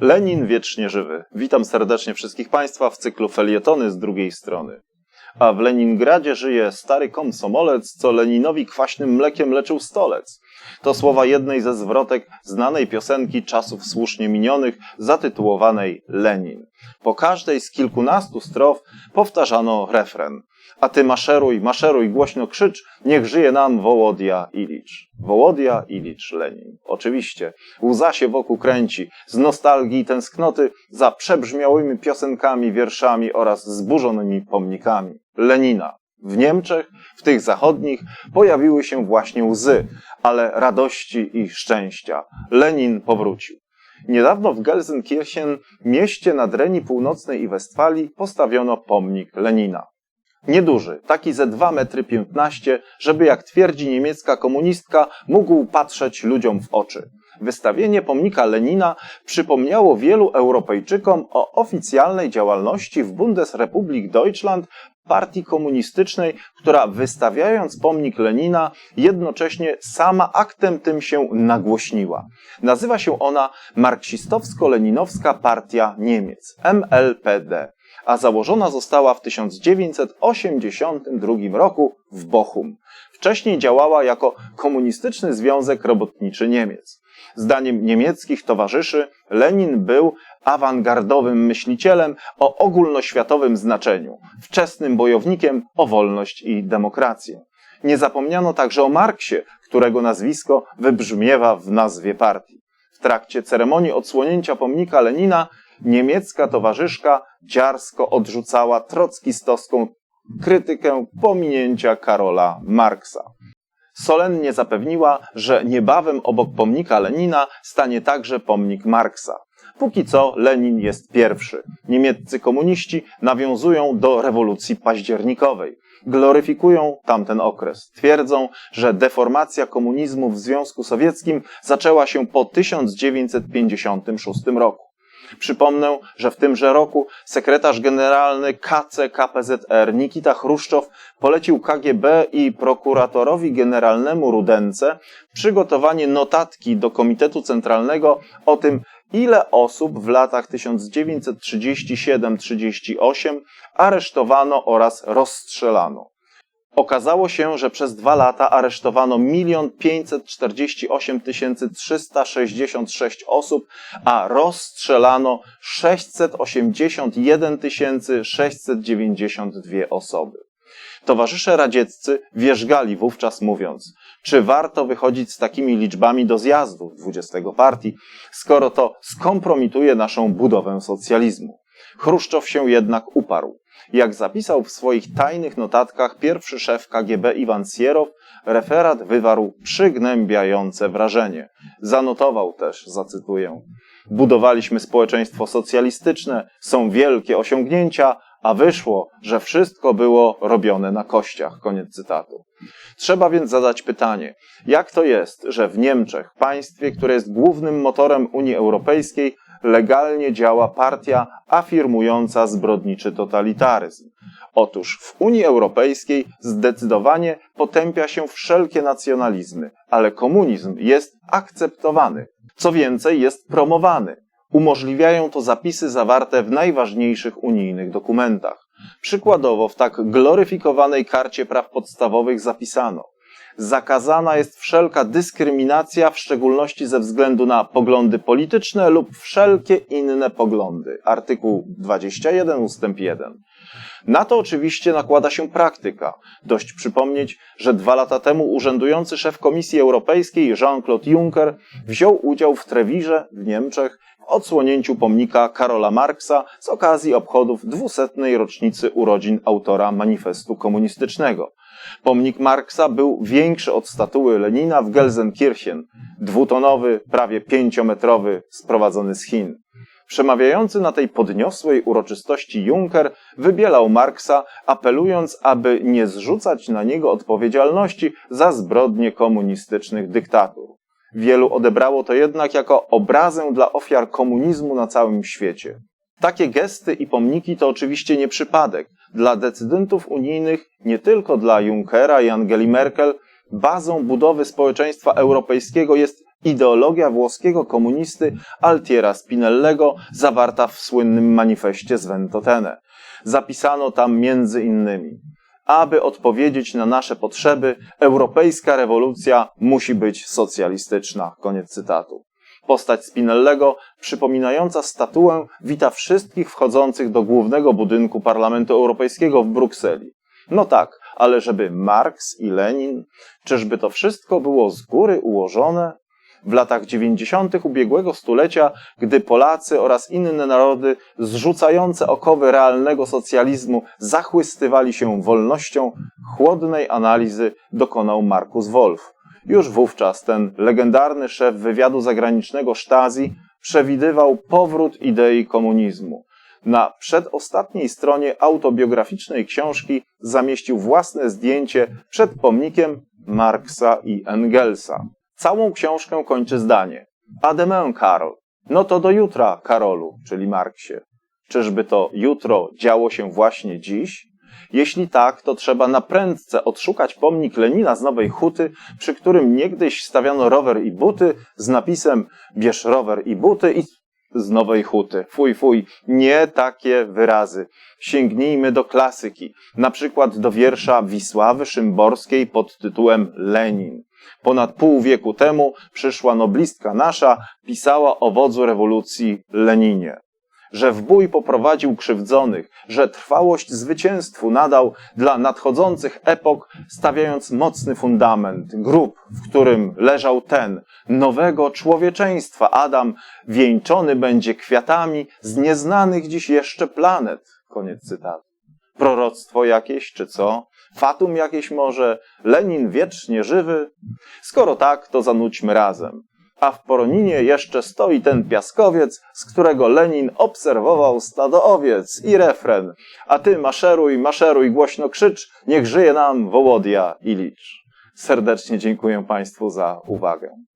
Lenin wiecznie żywy. Witam serdecznie wszystkich Państwa w cyklu Felietony z drugiej strony. A w Leningradzie żyje stary komsomolec, co Leninowi kwaśnym mlekiem leczył stolec. To słowa jednej ze zwrotek znanej piosenki czasów słusznie minionych, zatytułowanej Lenin. Po każdej z kilkunastu strof powtarzano refren. A ty maszeruj, maszeruj, głośno krzycz, niech żyje nam Wołodia Ilicz. Wołodia Ilicz Lenin. Oczywiście, łza się wokół kręci, z nostalgii i tęsknoty za przebrzmiałymi piosenkami, wierszami oraz zburzonymi pomnikami. Lenina. W Niemczech, w tych zachodnich, pojawiły się właśnie łzy, ale radości i szczęścia. Lenin powrócił. Niedawno w Gelsenkirchen, mieście na Dreni Północnej i Westfalii, postawiono pomnik Lenina. Nieduży, taki ze 2 metry 15, żeby jak twierdzi niemiecka komunistka, mógł patrzeć ludziom w oczy. Wystawienie pomnika Lenina przypomniało wielu Europejczykom o oficjalnej działalności w Bundesrepublik Deutschland partii komunistycznej, która wystawiając pomnik Lenina jednocześnie sama aktem tym się nagłośniła. Nazywa się ona Marksistowsko-Leninowska Partia Niemiec, MLPD a założona została w 1982 roku w Bochum. Wcześniej działała jako Komunistyczny Związek Robotniczy Niemiec. Zdaniem niemieckich towarzyszy Lenin był awangardowym myślicielem o ogólnoświatowym znaczeniu, wczesnym bojownikiem o wolność i demokrację. Nie zapomniano także o Marksie, którego nazwisko wybrzmiewa w nazwie partii. W trakcie ceremonii odsłonięcia pomnika Lenina niemiecka towarzyszka dziarsko odrzucała trockistowską krytykę pominięcia Karola Marksa. Solennie zapewniła, że niebawem obok pomnika Lenina stanie także pomnik Marksa. Póki co Lenin jest pierwszy. Niemieccy komuniści nawiązują do rewolucji październikowej. Gloryfikują tamten okres. Twierdzą, że deformacja komunizmu w Związku Sowieckim zaczęła się po 1956 roku. Przypomnę, że w tymże roku sekretarz generalny KCKPZR Nikita Chruszczow polecił KGB i prokuratorowi generalnemu Rudence przygotowanie notatki do Komitetu Centralnego o tym, ile osób w latach 1937-38 aresztowano oraz rozstrzelano. Okazało się, że przez dwa lata aresztowano 1 548 366 osób, a rozstrzelano 681 692 osoby. Towarzysze radzieccy wierzgali wówczas mówiąc, czy warto wychodzić z takimi liczbami do zjazdów 20 partii, skoro to skompromituje naszą budowę socjalizmu. Chruszczow się jednak uparł. Jak zapisał w swoich tajnych notatkach pierwszy szef KGB Iwan Sierow, referat wywarł przygnębiające wrażenie. Zanotował też, zacytuję, budowaliśmy społeczeństwo socjalistyczne, są wielkie osiągnięcia, a wyszło, że wszystko było robione na kościach. Koniec cytatu. Trzeba więc zadać pytanie, jak to jest, że w Niemczech, państwie, które jest głównym motorem Unii Europejskiej, legalnie działa partia afirmująca zbrodniczy totalitaryzm. Otóż w Unii Europejskiej zdecydowanie potępia się wszelkie nacjonalizmy, ale komunizm jest akceptowany. Co więcej, jest promowany. Umożliwiają to zapisy zawarte w najważniejszych unijnych dokumentach. Przykładowo w tak gloryfikowanej karcie praw podstawowych zapisano – zakazana jest wszelka dyskryminacja, w szczególności ze względu na poglądy polityczne lub wszelkie inne poglądy. Artykuł 21 ustęp 1. Na to oczywiście nakłada się praktyka. Dość przypomnieć, że dwa lata temu urzędujący szef Komisji Europejskiej Jean-Claude Juncker wziął udział w Trewirze w Niemczech w odsłonięciu pomnika Karola Marksa z okazji obchodów dwusetnej rocznicy urodzin autora manifestu komunistycznego. Pomnik Marksa był większy od statuły Lenina w Gelsenkirchen, dwutonowy, prawie pięciometrowy, sprowadzony z Chin. Przemawiający na tej podniosłej uroczystości Juncker wybielał Marksa, apelując, aby nie zrzucać na niego odpowiedzialności za zbrodnie komunistycznych dyktatur. Wielu odebrało to jednak jako obrazę dla ofiar komunizmu na całym świecie. Takie gesty i pomniki to oczywiście nie przypadek. Dla decydentów unijnych, nie tylko dla Junckera i Angeli Merkel, bazą budowy społeczeństwa europejskiego jest ideologia włoskiego komunisty Altiera Spinellego zawarta w słynnym manifestie z Ventotene. Zapisano tam między innymi aby odpowiedzieć na nasze potrzeby, europejska rewolucja musi być socjalistyczna. Koniec cytatu. Postać Spinellego, przypominająca statuę, wita wszystkich wchodzących do głównego budynku Parlamentu Europejskiego w Brukseli. No tak, ale żeby Marks i Lenin, czyżby to wszystko było z góry ułożone? W latach 90. ubiegłego stulecia, gdy Polacy oraz inne narody zrzucające okowy realnego socjalizmu zachłystywali się wolnością, chłodnej analizy dokonał Markus Wolf. Już wówczas ten legendarny szef wywiadu zagranicznego Stasi przewidywał powrót idei komunizmu. Na przedostatniej stronie autobiograficznej książki zamieścił własne zdjęcie przed pomnikiem Marksa i Engelsa. Całą książkę kończy zdanie. A Karol. No to do jutra, Karolu, czyli Marksie. Czyżby to jutro działo się właśnie dziś? Jeśli tak, to trzeba na prędce odszukać pomnik Lenina z Nowej Huty, przy którym niegdyś stawiano rower i buty z napisem bierz rower i buty i z Nowej Huty. Fuj, fuj, nie takie wyrazy. Sięgnijmy do klasyki, na przykład do wiersza Wisławy Szymborskiej pod tytułem Lenin. Ponad pół wieku temu przyszła noblistka nasza, pisała o wodzu rewolucji Leninie. Że w bój poprowadził krzywdzonych, że trwałość zwycięstwu nadał dla nadchodzących epok, stawiając mocny fundament, grób, w którym leżał ten, nowego człowieczeństwa Adam, wieńczony będzie kwiatami z nieznanych dziś jeszcze planet. Koniec cytatu. Proroctwo jakieś, czy co? Fatum jakieś może? Lenin wiecznie żywy? Skoro tak, to zanudźmy razem. A w Poroninie jeszcze stoi ten piaskowiec, z którego Lenin obserwował stado owiec i refren. A ty maszeruj, maszeruj, głośno krzycz, niech żyje nam Wołodia i Licz. Serdecznie dziękuję Państwu za uwagę.